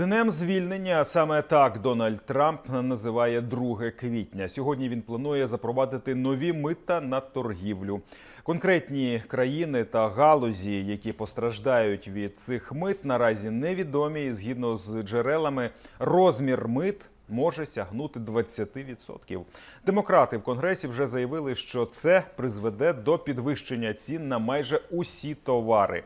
Днем звільнення саме так Дональд Трамп називає 2 квітня. Сьогодні він планує запровадити нові мита на торгівлю. Конкретні країни та галузі, які постраждають від цих мит, наразі невідомі. Згідно з джерелами, розмір мит може сягнути 20%. Демократи в конгресі вже заявили, що це призведе до підвищення цін на майже усі товари.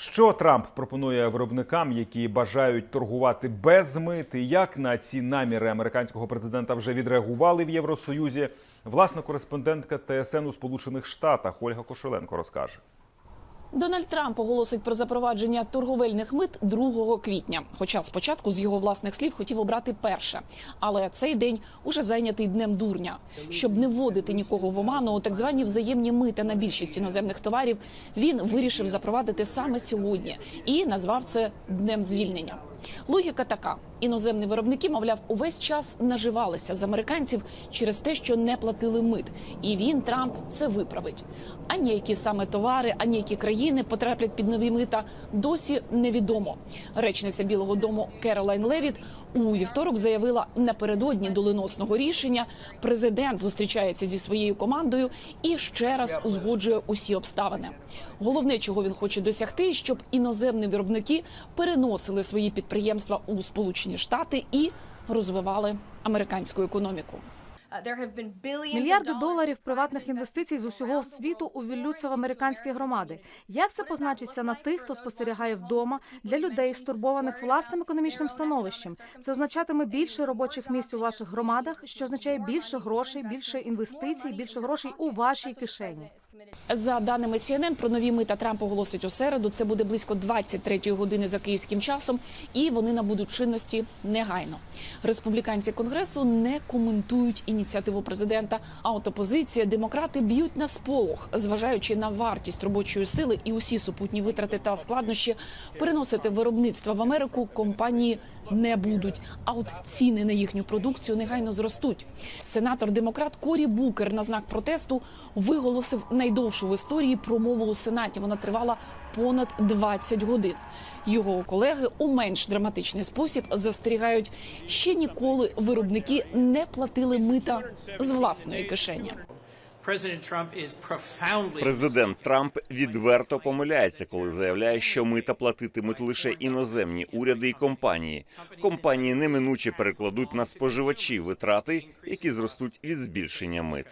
Що Трамп пропонує виробникам, які бажають торгувати без мит, і як на ці наміри американського президента вже відреагували в Євросоюзі? Власна кореспондентка ТСН у Сполучених Штатах Ольга Кошеленко розкаже. Дональд Трамп оголосить про запровадження торговельних мит 2 квітня. Хоча спочатку з його власних слів хотів обрати перше, але цей день уже зайнятий днем дурня. Щоб не вводити нікого в оману, у так звані взаємні мита на більшість іноземних товарів він вирішив запровадити саме сьогодні і назвав це днем звільнення. Логіка така: іноземні виробники, мовляв, увесь час наживалися з американців через те, що не платили мит, і він Трамп це виправить. Ані які саме товари, ані які країни потраплять під нові мита, досі невідомо. Речниця Білого Дому Керолайн Левіт у вівторок заявила напередодні доленосного рішення. Президент зустрічається зі своєю командою і ще раз узгоджує усі обставини. Головне, чого він хоче досягти, щоб іноземні виробники переносили свої підприємства у Сполучені Штати і розвивали американську економіку. Мільярди доларів приватних інвестицій з усього світу увіллються в американські громади. Як це позначиться на тих, хто спостерігає вдома для людей, стурбованих власним економічним становищем? Це означатиме більше робочих місць у ваших громадах, що означає більше грошей, більше інвестицій, більше грошей у вашій кишені. За даними CNN, про нові мита Трамп оголосить у середу. Це буде близько 23 години за київським часом, і вони набудуть чинності негайно. Республіканці конгресу не коментують ініціативу президента. А от опозиція, демократи б'ють на сполох, зважаючи на вартість робочої сили і усі супутні витрати та складнощі, переносити виробництво в Америку компанії не будуть. А от ціни на їхню продукцію негайно зростуть. Сенатор демократ Корі Букер на знак протесту виголосив найдовшу в історії промову у сенаті. Вона тривала понад 20 годин. Його колеги у менш драматичний спосіб застерігають, ще ніколи виробники не платили мита з власної кишені. Президент Трамп відверто помиляється, коли заявляє, що мита платитимуть лише іноземні уряди і компанії. Компанії неминуче перекладуть на споживачі витрати, які зростуть від збільшення мит.